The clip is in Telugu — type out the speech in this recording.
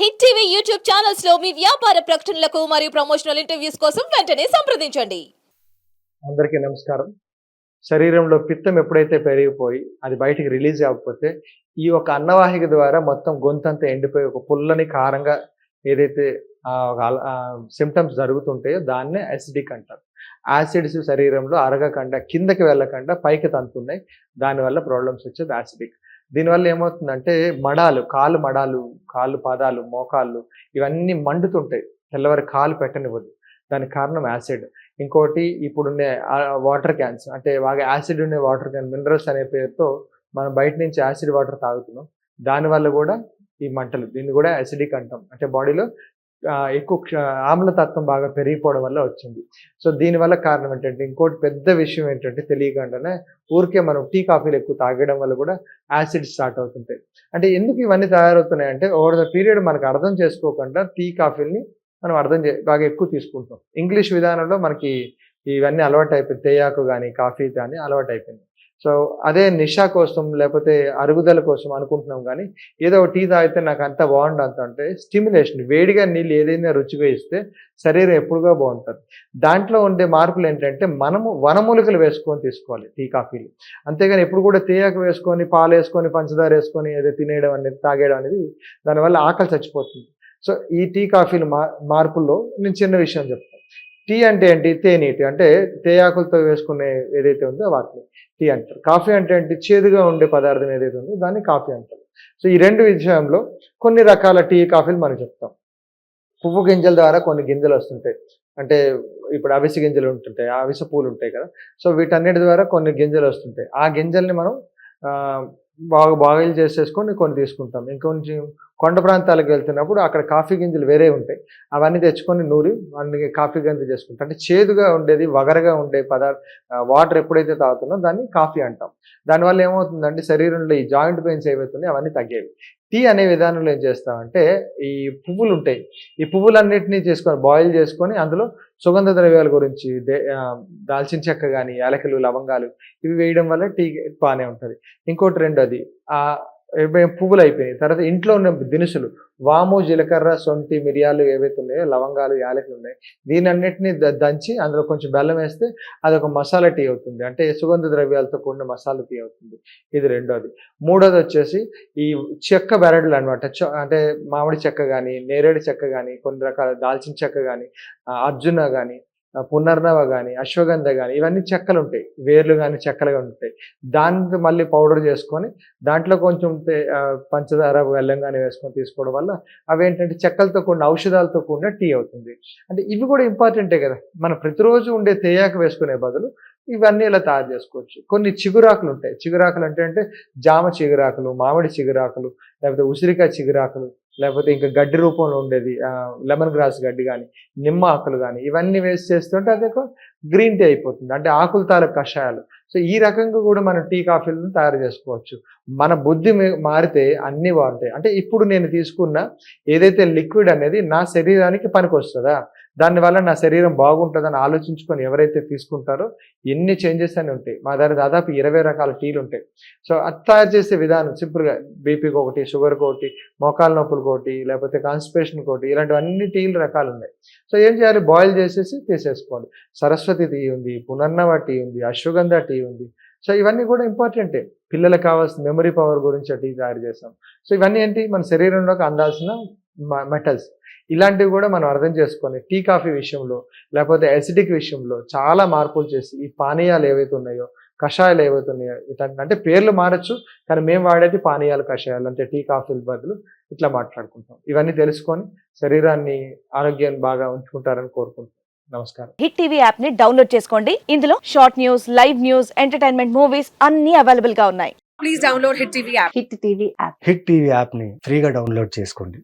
హిట్ టీవీ యూట్యూబ్ ఛానల్స్లో మీ వ్యాపార ప్రకటనలకు మరియు ప్రమోషనల్ ఇంటర్వ్యూస్ కోసం వెంటనే సంప్రదించండి. అందరికీ నమస్కారం. శరీరంలో పిత్తం ఎప్పుడైతే పెరిగిపోయి అది బయటికి రిలీజ్ అవ్వకపోతే ఈ ఒక అన్నవాహిక ద్వారా మొత్తం గొంతంతా ఎండిపోయి ఒక పుల్లని కారంగా ఏదైతే సిమ్టమ్స్ జరుగుతుంటాయో దాన్నే అసిడిక్ అంటారు. యాసిడ్స్ శరీరంలో అరగకుండా కిందకి వెళ్ళకుండా పైకి తంతున్నాయి దానివల్ల ప్రాబ్లమ్స్ వచ్చేది యాసిడిక్ దీనివల్ల ఏమవుతుందంటే మడాలు కాలు మడాలు కాళ్ళు పాదాలు మోకాళ్ళు ఇవన్నీ మండుతుంటాయి. తెల్లవారి కాలు పెట్టనివ్వదు. దానికి కారణం యాసిడ్. ఇంకోటి ఇప్పుడున్నే వాటర్ క్యాన్స్. అంటే బాగా యాసిడ్ ఉండే వాటర్ క్యాన్ మినరల్స్ అనే పేరుతో మనం బయట నుంచి యాసిడ్ వాటర్ తాగుతున్నాం. దానివల్ల కూడా ఈ మంటలు దీన్ని కూడా యాసిడిక్ అంటాం. అంటే బాడీలో ఎక్కువ క్ష- ఆమ్లతత్వం బాగా పెరిగిపోవడం వల్ల వచ్చింది. సో దీనివల్ల కారణం ఏంటంటే ఇంకోటి పెద్ద విషయం ఏంటంటే తెలియకుండానే ఊరికే మనం టీ కాఫీలు ఎక్కువ తాగడం వల్ల కూడా యాసిడ్ స్టార్ట్ అవుతుంటాయి. అంటే ఎందుకు ఇవన్నీ తయారవుతున్నాయి అంటే ఓవర్ ద పీరియడ్ మనకు అర్థం చేసుకోకుండా టీ కాఫీల్ని మనం అర్థం చే బాగా ఎక్కువ తీసుకుంటాం ఇంగ్లీష్ విధానంలో మనకి ఇవన్నీ అలవాటు అయిపోయింది తేయాకు కానీ కాఫీ కానీ అలవాటు అయిపోయింది సో అదే నిషా కోసం లేకపోతే అరుగుదల కోసం అనుకుంటున్నాం కానీ ఏదో ఒక టీ తాగితే నాకు అంత బాగుండు అంత అంటే స్టిమ్యులేషన్ వేడిగా నీళ్ళు ఏదైనా రుచిగా ఇస్తే శరీరం ఎప్పుడుగా బాగుంటుంది. దాంట్లో ఉండే మార్పులు ఏంటంటే మనము వనమూలికలు వేసుకొని తీసుకోవాలి టీ కాఫీలు. అంతేగాని ఎప్పుడు కూడా తేయాకు వేసుకొని పాలు వేసుకొని పంచదార వేసుకొని ఏదో తినేయడం అనేది తాగేయడం అనేది దానివల్ల ఆకలి చచ్చిపోతుంది. సో ఈ టీ కాఫీలు మా మార్పుల్లో నేను చిన్న విషయం చెప్తాను. టీ అంటే ఏంటి? తేనీటి అంటే తేయాకులతో వేసుకునే ఏదైతే ఉందో వాటిని టీ అంటారు. కాఫీ అంటే ఏంటి? చేదుగా ఉండే పదార్థం ఏదైతే ఉందో దాన్ని కాఫీ అంటారు. సో ఈ రెండు విషయంలో కొన్ని రకాల టీ కాఫీలు మనం చెప్తాం. పువ్వు గింజల ద్వారా కొన్ని గింజలు వస్తుంటాయి. అంటే ఇప్పుడు అవిసె గింజలు ఉంటుంటాయి. ఆ అవిసె పూలు ఉంటాయి కదా. సో వీటన్నిటి ద్వారా కొన్ని గింజలు వస్తుంటాయి. ఆ గింజల్ని మనం బాగా బాయిల్ చేసేసుకొని కొన్ని తీసుకుంటాం. ఇంకొంచెం కొండ ప్రాంతాలకు వెళ్తున్నప్పుడు అక్కడ కాఫీ గింజలు వేరే ఉంటాయి. అవన్నీ తెచ్చుకొని నూరి అన్ని కాఫీ గింజలు చేసుకుంటాం. అంటే చేదుగా ఉండేది వగరగా ఉండే పదార్థ వాటర్ ఎప్పుడైతే తాగుతున్నో దాన్ని కాఫీ అంటాం. దానివల్ల ఏమవుతుందంటే శరీరంలో ఈ జాయింట్ పెయిన్స్ ఏవైతున్నాయి అవన్నీ తగ్గేవి. టీ అనే విధానంలో ఏం చేస్తామంటే ఈ పువ్వులు ఉంటాయి ఈ పువ్వులన్నిటినీ చేసుకొని బాయిల్ చేసుకొని అందులో సుగంధ ద్రవ్యాల గురించి దే- దాల్చిన చెక్క కానీ యాలకులు లవంగాలు ఇవి వేయడం వల్ల టీ బాగానే ఉంటుంది. ఇంకోటి రెండోది పువ్వులు అయిపోయినాయి తర్వాత ఇంట్లో ఉన్న దినుసులు వాము జీలకర్ర సొంటి మిరియాలు ఏవైతే ఉన్నాయో లవంగాలు యాలకులు ఉన్నాయి. దీని అన్నిటిని దంచి అందులో కొంచెం బెల్లం వేస్తే అదొక మసాలా టీ అవుతుంది. అంటే సుగంధ ద్రవ్యాలతో కూడిన మసాలా టీ అవుతుంది. ఇది రెండోది. మూడోది వచ్చేసి ఈ చెక్క బెరడులు అనమాట అంటే మామిడి చెక్క కానీ నేరేడు చెక్క కానీ కొన్ని రకాల దాల్చిన చెక్క కానీ అర్జున కానీ పునర్నవ కానీ అశ్వగంధ కానీ ఇవన్నీ చెక్కలు ఉంటాయి వేర్లు కానీ చెక్కలుగా ఉంటాయి. దాన్ని మళ్ళీ పౌడర్ చేసుకొని దాంట్లో కొంచెం పంచదార బెల్లం కానీ వేసుకొని తీసుకోవడం వల్ల అవి ఏంటంటే చెక్కలతో కూడిన ఔషధాలతో కూడిన టీ అవుతుంది. అంటే ఇవి కూడా ఇంపార్టెంటే కదా. మనం ప్రతిరోజు ఉండే తేయాకు వేసుకునే బదులు ఇవన్నీ ఇలా తయారు చేసుకోవచ్చు. కొన్ని చిగురాకులు ఉంటాయి. చిగురాకులు అంటే అంటే జామ చిగురాకులు మామిడి చిగురాకులు లేకపోతే ఉసిరికాయ చిగురాకులు లేకపోతే ఇంకా గడ్డి రూపంలో ఉండేది లెమన్ గ్రాస్ గడ్డి కానీ నిమ్మ ఆకులు కానీ ఇవన్నీ వేసి చేస్తుంటే అది ఒక గ్రీన్ టీ అయిపోతుంది. అంటే ఆకుల తాలూకు కషాయాలు. సో ఈ రకంగా కూడా మనం టీ కాఫీలను తయారు చేసుకోవచ్చు. మన బుద్ధి మారితే అన్నీ బాగుంటాయి. అంటే ఇప్పుడు నేను తీసుకున్న ఏదైతే లిక్విడ్ అనేది నా శరీరానికి పనికొస్తుందా? దానివల్ల నా శరీరం బాగుంటుందని ఆలోచించుకొని ఎవరైతే తీసుకుంటారో ఎన్ని చేంజెస్ అని ఉంటాయి. మా దగ్గర దాదాపు ఇరవై రకాల టీలు ఉంటాయి. సో అది తయారు చేసే విధానం సింపుల్గా బీపీకి ఒకటి షుగర్కి ఒకటి మోకాల నొప్పులకు ఒకటి లేకపోతే కాన్స్టిపేషన్కి ఒకటి ఇలాంటివన్నీ టీలు రకాలు ఉన్నాయి. సో ఏం చేయాలి? బాయిల్ చేసేసి తీసేసుకోవాలి. సరస్వతి టీ ఉంది పునర్నవ టీ ఉంది అశ్వగంధ టీ ఉంది. సో ఇవన్నీ కూడా ఇంపార్టెంటే పిల్లలకు కావాల్సిన మెమరీ పవర్ గురించి టీ తయారు చేస్తాం. సో ఇవన్నీ ఏంటి? మన శరీరంలోకి అందాల్సిన మెటల్స్ ఇలాంటివి కూడా మనం అర్థం చేసుకొని టీ కాఫీ విషయంలో లేకపోతే అసిడిక్ విషయంలో చాలా మార్పులు చేసి ఈ పానీయాలు ఏవైతే ఉన్నాయో కషాయాలు ఏవైతే ఉన్నాయో ఇట్లాంటి అంటే పేర్లు మారచ్చు కానీ మేము వాడేది పానీయాలు కషాయాలు అంటే టీ కాఫీల బదులు ఇట్లా మాట్లాడుకుంటాం. ఇవన్నీ తెలుసుకొని శరీరాన్ని ఆరోగ్యాన్ని బాగా ఉంచుకుంటారని కోరుకుంటున్నాం. నమస్కారం. హిట్ టీవీ యాప్ని డౌన్లోడ్ చేసుకోండి. ఇందులో short news live news entertainment movies అన్ని అవైలబుల్గా ఉన్నాయి. Please download Hit TV app. Hit TV app hit TV యాప్ని ఫ్రీగా డౌన్లోడ్ చేసుకోండి.